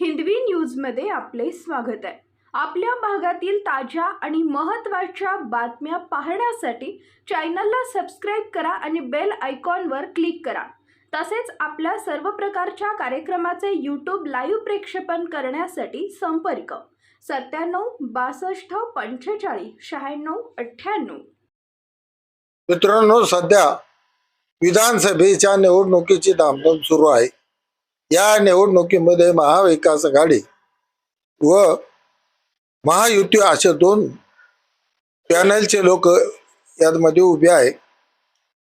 हिंदवी न्यूजमध्ये आपले स्वागत आहे. आपल्या भागातील ताज्या आणि महत्त्वाच्या बातम्या पाहण्यासाठी चॅनलला सबस्क्राईब करा आणि बेल आयकॉनवर क्लिक करा. तसेच आपल्या सर्व प्रकारच्या कार्यक्रमाचे यूट्यूब लाईव्ह प्रेक्षेपण करण्यासाठी संपर्क. सत्त्याण्णव बासष्ट पंचेचाळीस शहाण्णव अठ्ठ्याण्णव. मित्रांनो सध्या विधानसभेच्या निवडणुकीची धामधूम सुरू आहे. या निवडणुकीमध्ये महाविकास आघाडी व महायुती असे दोन पॅनलचे लोक यामध्ये उभे आहे.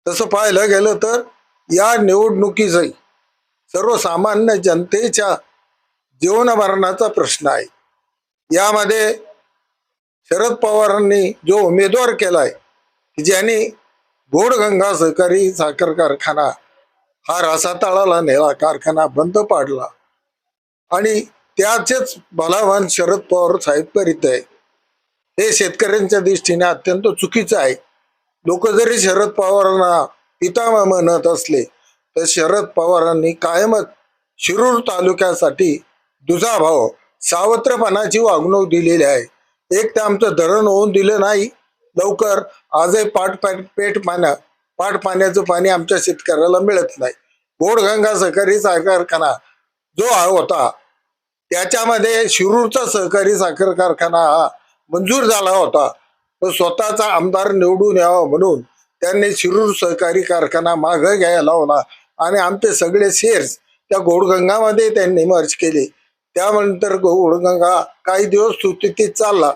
तसं पाहायला गेलं तर या निवडणुकीचा सर्वसामान्य जनतेच्या जीवनमरणाचा प्रश्न आहे. यामध्ये शरद पवारांनी जो उमेदवार केलाय की ज्यांनी गोडगंगा सहकारी साखर कारखाना हा रासातळाला नेला कारखाना बंद पाडला. आणि त्याचेच बलावान शरद पवार साहेब करीत आहे. हे शेतकऱ्यांच्या दृष्टीने अत्यंत चुकीचं आहे. लोक जरी शरद पवारांना पितामा म्हणत असले तर शरद पवारांनी कायमच शिरूर तालुक्यासाठी दुजाभाव सावत्रपणाची वागणूक दिलेली आहे. एक तर आमचं धरण होऊन दिलं नाही लवकर आजही पाठ पेट पाण्या पाठ पाण्याचं पाणी आमच्या शेतकऱ्याला मिळत नाही. गोडगंगा सहकारी साखर कारखाना जो हा होता त्याच्यामध्ये शिरूरचा सहकारी साखर कारखाना हा मंजूर झाला होता. तो स्वतःचा आमदार निवडून यावा म्हणून त्यांनी शिरूर सहकारी कारखाना मागं घ्यायला लावला आणि आमचे सगळे शेअर्स त्या गोडगंगामध्ये त्यांनी मर्ज केले. त्यानंतर गोडगंगा काही दिवस सुस्थितीत चालला.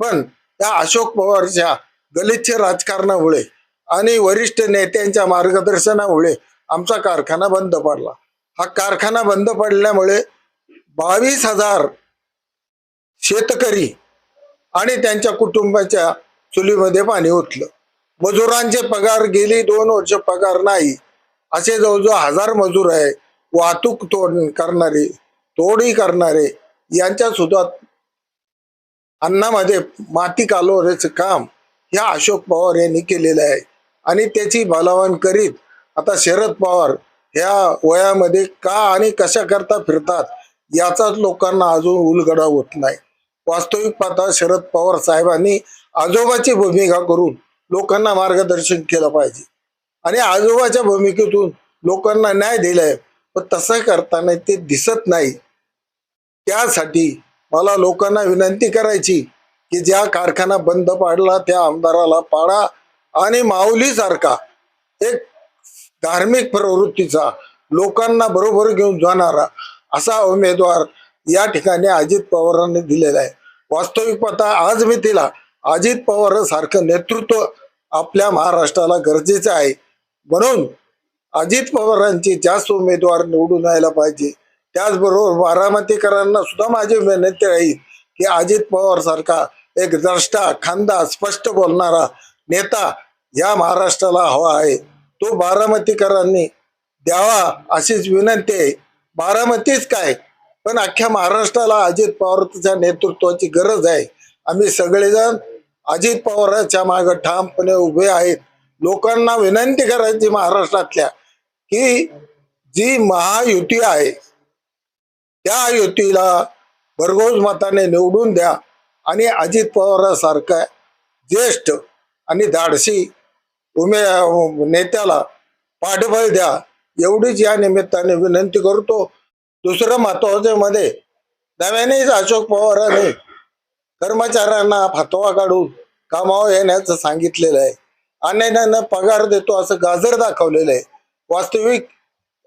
पण त्या अशोक पवारच्या गलिच्छ राजकारणामुळे आणि वरिष्ठ नेत्यांच्या मार्गदर्शनामुळे आमचा कारखाना बंद पडला. हा कारखाना बंद पडल्यामुळे बावीस हजार शेतकरी आणि त्यांच्या कुटुंबाच्या चुलीमध्ये पाणी ओतलं. मजुरांचे पगार गेली दोन वर्ष पगार नाही. असे जवळजवळ हजार मजूर आहे. वाहतूक तोड करणारे तोडी करणारे यांच्या सुद्धा अन्नामध्ये माती कालवण्याचं काम ह्या अशोक पवार यांनी केलेलं आहे. आणि त्याची भलावण करीत आता शरद पवार ह्या वयामध्ये का आणि कशा करता फिरतात याचाच लोकांना अजून उलगडा होत नाही. वास्तविक पाहता शरद पवार साहेबांनी आजोबाची भूमिका करून लोकांना मार्गदर्शन केलं पाहिजे. आणि आजोबाच्या भूमिकेतून लोकांना न्याय दिलाय पण तसं करताना ते दिसत नाही. त्यासाठी मला लोकांना विनंती करायची की ज्या कारखाना बंद पाडला त्या आमदाराला पाडा आणि माऊलीसारखा एक धार्मिक प्रवृत्तीचा लोकांना बरोबर घेऊन जाणारा असा उमेदवार या ठिकाणी अजित पवारांनी दिलेला आहे. वास्तविक पाहता आज मी तिला अजित पवार सारखं नेतृत्व आपल्या महाराष्ट्राला गरजेचं आहे. म्हणून अजित पवारांची जास्त उमेदवार निवडून यायला पाहिजे. त्याचबरोबर बारामतीकरांना सुद्धा माझी विनंती राहील की अजित पवार सारखा एक द्रष्टा खांदा स्पष्ट बोलणारा नेता या महाराष्ट्राला हवा आहे. तो बारामतीकरांनी द्यावा अशीच विनंती आहे. बारामतीच काय? पण अख्ख्या महाराष्ट्राला अजित पवारच्या नेतृत्वाची गरज आहे. आम्ही सगळेजण अजित पवाराच्या मागे ठामपणे उभे आहेत. लोकांना विनंती करायची महाराष्ट्रातल्या की जी महायुती आहे त्या युतीला भरघोस मताने निवडून द्या आणि अजित पवारासारखा ज्येष्ठ आणि धाडसी उमे नेत्याला पाठबळ द्या. एवढीच या निमित्ताने विनंती करतो. दुसरं महत्वाचं मध्ये नव्यानेच अशोक पवारांनी कर्मचाऱ्यांना फतवा काढून कामावर येण्याचं सांगितलेलं आहे. अनेकांना पगार देतो असं गाजर दाखवलेलं आहे. वास्तविक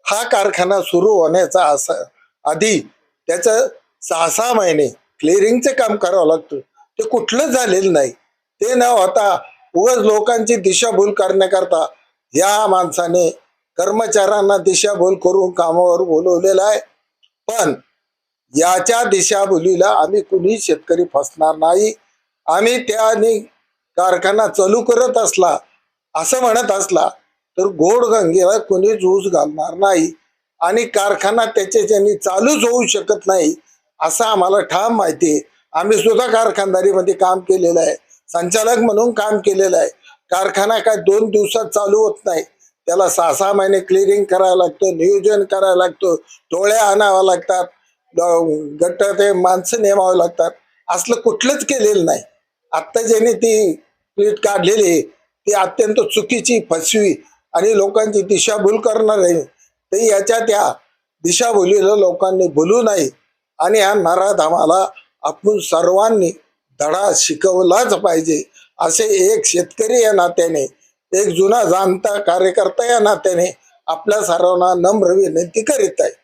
हा कारखाना सुरू होण्याचा असा आधी त्याचं सहा सहा महिने क्लिअरिंगचं काम करावं लागतं. ते कुठलंच झालेलं नाही. ते न होता उगाच लोकांची दिशाभूल करण्याकरता या माणसाने कर्मचाऱ्यांना दिशाभूल करून कामावर बोलवलेलं आहे. पण याच्या दिशाभूलीला आम्ही कुणी शेतकरी फसणार नाही. आम्ही त्याने कारखाना चालू करत असला असं म्हणत असला तर गोडगंगेला कोणीच ऊस घालणार नाही. आणि कारखाना त्याच्याच्यानी चालूच होऊ शकत नाही असं आम्हाला ठाम माहिती आहे. आम्ही सुद्धा कारखानदारीमध्ये काम केलेलं आहे. संचालक म्हणून काम केलेलं आहे. कारखाना काय दोन दिवसात चालू होत नाही. त्याला सहा सहा महिने क्लिअरिंग करायला लागतं नियोजन करायला लागतं टोळ्या आणाव्या लागतात ग- गट ते माणसं नेमावे लागतात. असलं कुठलंच केलेलं नाही. आत्ता ज्याने ती प्लेट काढलेली आहे, ती अत्यंत चुकीची फसवी आणि लोकांची दिशाभूल करणार आहे. ते याच्या त्या दिशाभूलीला लोकांनी भुलू नाही आणि या नराधामाला आपण सर्वांनी धडा शिकवलाच पाहिजे. असे एक शेतकरी या नात्याने एक जुना जाणता कार्यकर्ता या नात्याने आपल्या सर्वांना नम्र विनंती करीत आहे.